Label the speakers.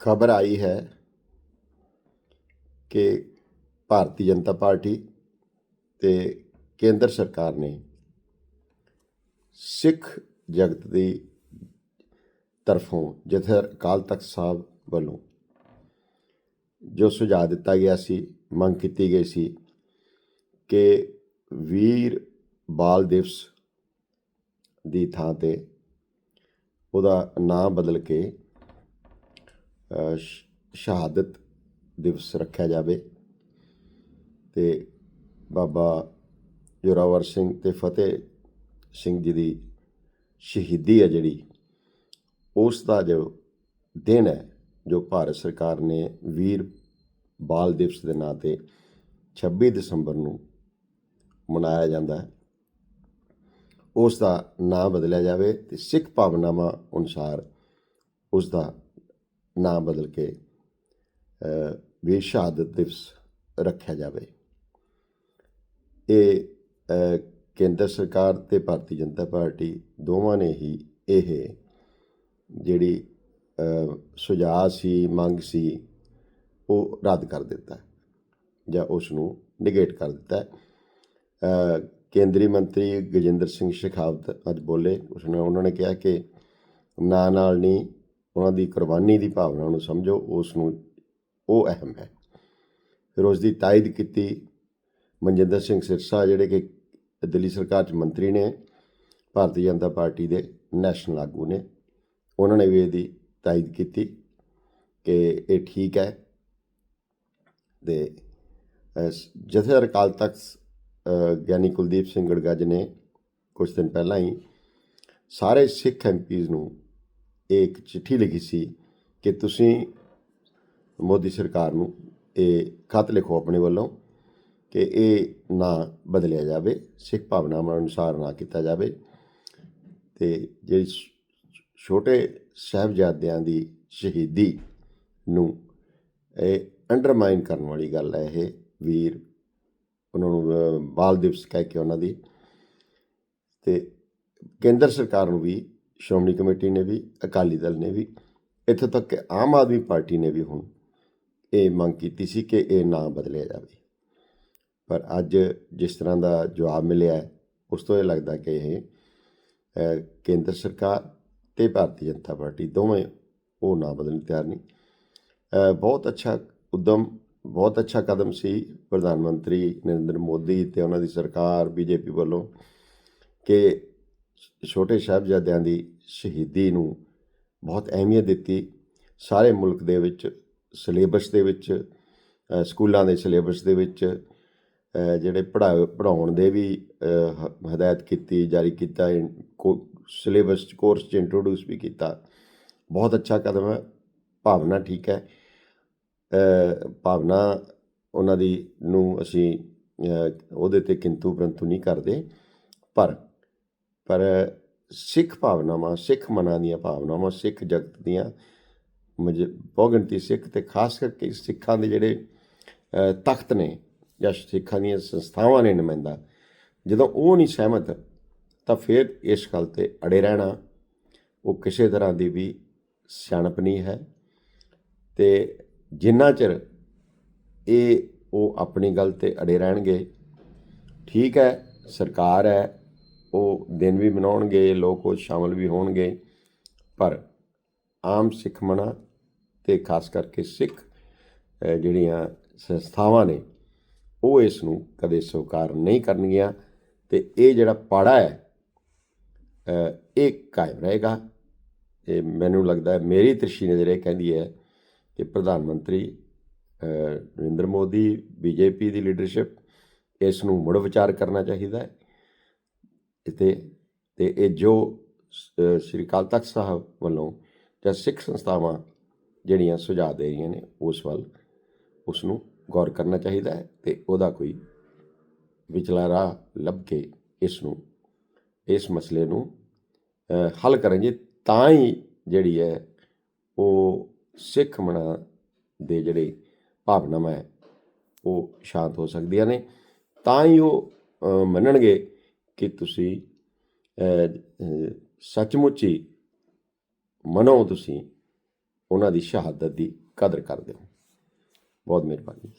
Speaker 1: ਖਬਰ ਆਈ ਹੈ ਕਿ ਭਾਰਤੀ ਜਨਤਾ ਪਾਰਟੀ ਤੇ ਕੇਂਦਰ ਸਰਕਾਰ ਨੇ ਸਿੱਖ ਜਗਤ ਦੀ ਤਰਫੋਂ ਜਥੇਦਾਰ ਅਕਾਲ ਤਖਤ ਸਾਹਿਬ ਵੱਲੋਂ ਜੋ ਸੁਝਾਅ ਦਿੱਤਾ ਗਿਆ ਸੀ, ਮੰਗ ਕੀਤੀ ਗਈ ਸੀ ਕਿ ਵੀਰ ਬਾਲ ਦਿਵਸ ਦੀ ਥਾਂ ਤੇ ਉਹਦਾ ਨਾਮ ਬਦਲ ਕੇ ਸ਼ਹਾਦਤ ਦਿਵਸ ਰੱਖਿਆ ਜਾਵੇ। ਤੇ ਬਾਬਾ ਜੋਰਾਵਰ ਸਿੰਘ ਤੇ ਫਤਿਹ ਸਿੰਘ ਜੀ ਦੀ ਸ਼ਹੀਦੀ ਹੈ ਜਿਹੜੀ, ਉਸ ਦਾ ਜੋ ਦਿਨ ਹੈ, ਜੋ ਭਾਰਤ ਸਰਕਾਰ ਨੇ ਵੀਰ ਬਾਲ ਦਿਵਸ ਦੇ ਨਾਂ ਤੇ 26 ਦਸੰਬਰ ਨੂੰ ਮਨਾਇਆ ਜਾਂਦਾ ਹੈ। ਉਸ ਦਾ ਨਾਂ ਬਦਲਿਆ ਜਾਵੇ ਤੇ ਸਿੱਖ ਭਾਵਨਾਵਾਂ ਅਨੁਸਾਰ ਉਸ ਦਾ ਨਾਮ ਬਦਲ ਕੇ ਵੀ ਸ਼ਹਾਦਤ ਦਿਵਸ ਰੱਖਿਆ ਜਾਵੇ। ਇਹ ਕੇਂਦਰ ਸਰਕਾਰ ਤੇ ਭਾਰਤੀ ਜਨਤਾ ਪਾਰਟੀ ਦੋਵਾਂ ਨੇ ਹੀ ਇਹ ਜਿਹੜੀ ਸੁਝਾਅ ਸੀ, ਮੰਗ ਸੀ, ਉਹ ਰੱਦ ਕਰ ਦਿੱਤਾ ਜਾਂ ਉਸ ਨੂੰ ਨਿਗੇਟ ਕਰ ਦਿੱਤਾ। ਕੇਂਦਰੀ ਮੰਤਰੀ ਗਜਿੰਦਰ ਸਿੰਘ ਸ਼ੇਖਾਵਤ ਅੱਜ ਬੋਲੇ, ਉਸਨੇ, ਉਹਨਾਂ ਨੇ ਕਿਹਾ ਕਿ ਨਾ ਨਾਲ ਨਹੀਂ ਉਹਨਾਂ ਦੀ ਕੁਰਬਾਨੀ ਦੀ ਭਾਵਨਾ ਨੂੰ ਸਮਝੋ, ਉਸ ਨੂੰ ਉਹ ਅਹਿਮ ਹੈ। ਫਿਰ ਉਸ ਦੀ ਤਾਇਦ ਕੀਤੀ ਮਨਜਿੰਦਰ ਸਿੰਘ ਸਿਰਸਾ, ਜਿਹੜੇ ਕਿ ਦਿੱਲੀ ਸਰਕਾਰ 'ਚ ਮੰਤਰੀ ਨੇ, ਭਾਰਤੀ ਜਨਤਾ ਪਾਰਟੀ ਦੇ ਨੈਸ਼ਨਲ ਆਗੂ ਨੇ, ਉਹਨਾਂ ਨੇ ਵੀ ਇਹਦੀ ਤਾਇਦ ਕੀਤੀ ਕਿ ਇਹ ਠੀਕ ਹੈ ਤੇ ਜਥੇਦਾਰ ਅਕਾਲ ਤਖਤ ਗਿਆਨੀ ਕੁਲਦੀਪ ਸਿੰਘ ਗੜਗੱਜ ਨੇ ਕੁਝ ਦਿਨ ਪਹਿਲਾਂ ਹੀ ਸਾਰੇ ਸਿੱਖ ਐਮਪੀਜ਼ ਨੂੰ ਇੱਕ ਚਿੱਠੀ ਲਿਖੀ ਸੀ ਕਿ ਤੁਸੀਂ ਮੋਦੀ ਸਰਕਾਰ ਨੂੰ ਇਹ ਖਤ ਲਿਖੋ ਆਪਣੇ ਵੱਲੋਂ ਕਿ ਇਹ ਨਾ ਬਦਲਿਆ ਜਾਵੇ, ਸਿੱਖ ਭਾਵਨਾਵਾਂ ਅਨੁਸਾਰ ਨਾ ਕੀਤਾ ਜਾਵੇ ਤੇ ਜਿਹੜੀ ਛੋਟੇ ਸਾਹਿਬਜ਼ਾਦਿਆਂ ਦੀ ਸ਼ਹੀਦੀ ਨੂੰ ਇਹ ਅੰਡਰਮਾਈਨ ਕਰਨ ਵਾਲੀ ਗੱਲ ਹੈ ਇਹ ਵੀਰ, ਉਹਨਾਂ ਨੂੰ ਬਾਲ ਦਿਵਸ ਕਹਿ ਕੇ ਉਹਨਾਂ ਦੀ ਤੇ ਕੇਂਦਰ ਸਰਕਾਰ ਨੂੰ ਵੀ ਸ਼੍ਰੋਮਣੀ ਕਮੇਟੀ ਨੇ ਵੀ, ਅਕਾਲੀ ਦਲ ਨੇ ਵੀ, ਇੱਥੋਂ ਤੱਕ ਕਿ ਆਮ ਆਦਮੀ ਪਾਰਟੀ ਨੇ ਵੀ ਹੁਣ ਇਹ ਮੰਗ ਕੀਤੀ ਸੀ ਕਿ ਇਹ ਨਾ ਬਦਲਿਆ ਜਾਵੇ। ਪਰ ਅੱਜ ਜਿਸ ਤਰ੍ਹਾਂ ਦਾ ਜਵਾਬ ਮਿਲਿਆ ਉਸ ਤੋਂ ਇਹ ਲੱਗਦਾ ਕਿ ਇਹ ਕੇਂਦਰ ਸਰਕਾਰ ਤੇ ਭਾਰਤੀ ਜਨਤਾ ਪਾਰਟੀ ਦੋਵੇਂ ਉਹ ਨਾ ਬਦਲਣ ਤਿਆਰ ਨਹੀਂ। ਬਹੁਤ ਅੱਛਾ ਉਦਮ, ਬਹੁਤ ਅੱਛਾ ਕਦਮ ਸੀ ਪ੍ਰਧਾਨ ਮੰਤਰੀ ਨਰਿੰਦਰ ਮੋਦੀ ਤੇ ਉਹਨਾਂ ਦੀ ਸਰਕਾਰ, ਬੀਜੇਪੀ ਵੱਲੋਂ ਕਿ ਛੋਟੇ ਸਾਹਿਬਜ਼ਾਦਿਆਂ ਦੀ ਸ਼ਹੀਦੀ ਨੂੰ ਬਹੁਤ ਅਹਿਮੀਅਤ ਦਿੱਤੀ। ਸਾਰੇ ਮੁਲਕ ਦੇ ਵਿੱਚ, ਸਿਲੇਬਸ ਦੇ ਵਿੱਚ ਸਕੂਲਾਂ ਦੇ ਸਿਲੇਬਸ ਦੇ ਵਿੱਚ ਜਿਹੜੇ ਪੜ੍ਹਾ ਪੜਾਉਣ ਦੇ ਵੀ ਹ- ਹਦਾਇਤ ਕੀਤੀ, ਜਾਰੀ ਕੀਤਾ ਸਿਲੇਬਸ ਕੋਰਸ ਚ ਇੰਟਰੋਡਿਊਸ ਵੀ ਕੀਤਾ। ਬਹੁਤ ਅੱਛਾ ਕਦਮ ਹੈ। ਭਾਵਨਾ ਠੀਕ ਹੈ। ਭਾਵਨਾ ਉਹਨਾਂ ਦੀ ਨੂੰ ਅਸੀਂ ਉਹਦੇ ਤੇ ਕਿੰਤੂ ਪਰੰਤੂ ਨਹੀਂ ਕਰਦੇ। ਪਰ ਪਰ ਸਿੱਖ ਭਾਵਨਾਵਾਂ, ਸਿੱਖ ਮਨਾਂ ਦੀਆਂ ਭਾਵਨਾਵਾਂ, ਸਿੱਖ ਜਗਤ ਦੀਆਂ ਬਹੁਗਿਣਤੀ ਸਿੱਖ ਤੇ ਖਾਸ ਕਰਕੇ ਸਿੱਖਾਂ ਦੇ ਜਿਹੜੇ ਤਖਤ ਨੇ ਜਾਂ ਸਿੱਖਾਂ ਦੀਆਂ ਸੰਸਥਾਵਾਂ ਨੇ ਨੁਮਾਇੰਦਾ, ਜਦੋਂ ਉਹ ਨਹੀਂ ਸਹਿਮਤ, ਤਾਂ ਫਿਰ ਇਸ ਗੱਲ ਤੇ ਅੜੇ ਰਹਿਣਾ, ਉਹ ਕਿਸੇ ਤਰ੍ਹਾਂ ਦੀ ਵੀ ਸਿਆਣਪ ਨਹੀਂ ਹੈ ਤੇ ਜਿੰਨਾ ਚਿਰ ਇਹ ਉਹ ਆਪਣੀ ਗੱਲ ਤੇ ਅੜੇ ਰਹਿਣਗੇ, ਠੀਕ ਹੈ, ਸਰਕਾਰ ਹੈ ਉਹ ਦਿਨ ਵੀ ਮਨਾਉਣਗੇ, ਲੋਕ ਉਹ ਸ਼ਾਮਲ ਵੀ ਹੋਣਗੇ। ਪਰ ਆਮ ਸਿੱਖ ਮਨਾ ਤੇ ਖਾਸ ਕਰਕੇ ਸਿੱਖ ਜਿਹੜੀਆਂ ਸੰਸਥਾਵਾਂ ਨੇ, ਉਹ ਇਸ ਨੂੰ ਕਦੇ ਸਵੀਕਾਰ ਨਹੀਂ ਕਰਨਗੀਆਂ ਤੇ ਇਹ ਜਿਹੜਾ ਪਾੜਾ ਹੈ ਇਹ ਕਾਇਮ ਰਹੇਗਾ। ਤੇ ਮੈਨੂੰ ਲੱਗਦਾ ਹੈ, ਮੇਰੀ ਤ੍ਰਿਸ਼ੀ ਨਜ਼ਰ ਇਹ ਕਹਿੰਦੀ ਹੈ ਕਿ ਪ੍ਰਧਾਨ ਮੰਤਰੀ ਨਰਿੰਦਰ ਮੋਦੀ, ਬੀਜੇਪੀ ਦੀ ਲੀਡਰਸ਼ਿਪ, ਇਸ ਨੂੰ ਮੁੜ ਵਿਚਾਰ ਕਰਨਾ ਚਾਹੀਦਾ ਹੈ। ਤੇ ਤੇ ਇਹ ਜੋ ਸ੍ਰੀ ਅਕਾਲ ਤਖਤ ਸਾਹਿਬ ਵੱਲੋਂ ਜਾਂ ਸਿੱਖ ਸੰਸਥਾਵਾਂ ਜਿਹੜੀਆਂ ਸੁਝਾਅ ਦੇ ਰਹੀਆਂ ਨੇ, ਉਸ ਵੱਲ ਉਸ ਨੂੰ ਗੌਰ ਕਰਨਾ ਚਾਹੀਦਾ ਹੈ ਤੇ ਉਹਦਾ ਕੋਈ ਵਿਚਲਾ ਰਾਹ ਲੱਭ ਕੇ ਇਸ ਨੂੰ ਇਸ ਮਸਲੇ ਨੂੰ ਹੱਲ ਕਰਾਂਗੇ ਤਾਂ ਹੀ ਜਿਹੜੀ ਹੈ ਉਹ ਸਿੱਖ ਮਨਾਂ ਦੇ ਜਿਹੜੇ ਭਾਵਨਾਵਾਂ ਹੈ, ਉਹ ਸ਼ਾਂਤ ਹੋ ਸਕਦੀਆਂ ਨੇ। ਤਾਂ ਹੀ ਉਹ ਮੰਨਣਗੇ ਕਿ ਤੁਸੀਂ ਅ, ਸੱਚਮੁੱਚ ਹੀ ਮਨੋ ਤੁਸੀਂ ਉਹਨਾਂ ਦੀ ਸ਼ਹਾਦਤ ਦੀ ਕਦਰ ਕਰਦੇ ਹੋ। ਬਹੁਤ ਮਿਹਰਬਾਨੀ